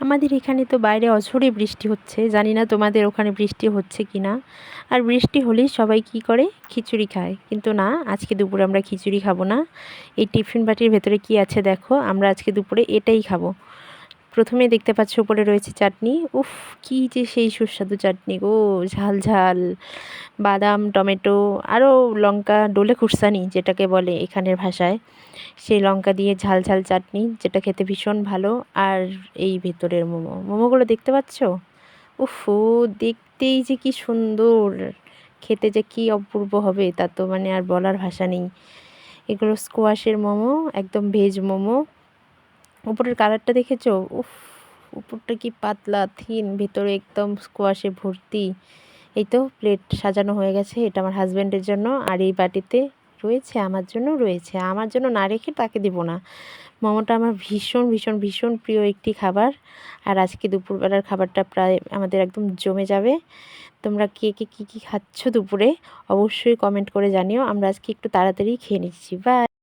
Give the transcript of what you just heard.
আমাদের এখানে তো বাইরে অঝরে বৃষ্টি হচ্ছে। জানি না তোমাদের ওখানে বৃষ্টি হচ্ছে কি না আর বৃষ্টি হলেই সবাই কি করে? খিচুড়ি খায়। কিন্তু না, আজকে দুপুরে আমরা খিচুড়ি খাব না। এই টিফিন বাটির ভেতরে কি আছে দেখো। আমরা আজকে দুপুরে এটাই খাব। প্রথমে দেখতে পাচ্ছ উপরে রয়েছে চাটনি। উফ, কি যে সেই সুস্বাদু চাটনি গো। ঝাল ঝাল, বাদাম, টমেটো আরও লঙ্কা, ডোলে খুরসানি যেটাকে বলে এখানের ভাষায়। সেই লঙ্কা দিয়ে ঝাল ঝাল চাটনি, যেটা খেতে ভীষণ ভালো। আর এই ভেতরের মোমো। মোমোগুলো দেখতে পাচ্ছ? উফ দেখতেই যে কি সুন্দর। খেতে যে কি অপূর্ব হবে তা তো মানে আর বলার ভাষা নেই। এগুলো স্কোয়াশের মোমো, একদম ভেজ মোমো। উপরের কালারটা দেখেছ? উফ, উপরটা কি পাতলা থিন ভেতরে একদম স্কোয়াশে ভর্তি। এই তো প্লেট সাজানো হয়ে গেছে, এটা আমার হাজব্যান্ডের জন্য। আর এই বাটিতে রয়েছে, আমার জন্য রয়েছে। আমার জন্য না রেখে তাকে দেবো না। মোমোটা আমার ভীষণ ভীষণ ভীষণ প্রিয় একটি খাবার। আর আজকে দুপুরবেলার খাবারটা প্রায় আমাদের একদম জমে যাবে। তোমরা কে কে, কী কী খাচ্ছ দুপুরে, অবশ্যই কমেন্ট করে জানিও। আমরা আজকে একটু তাড়াতাড়ি খেয়ে নিচ্ছি। বাই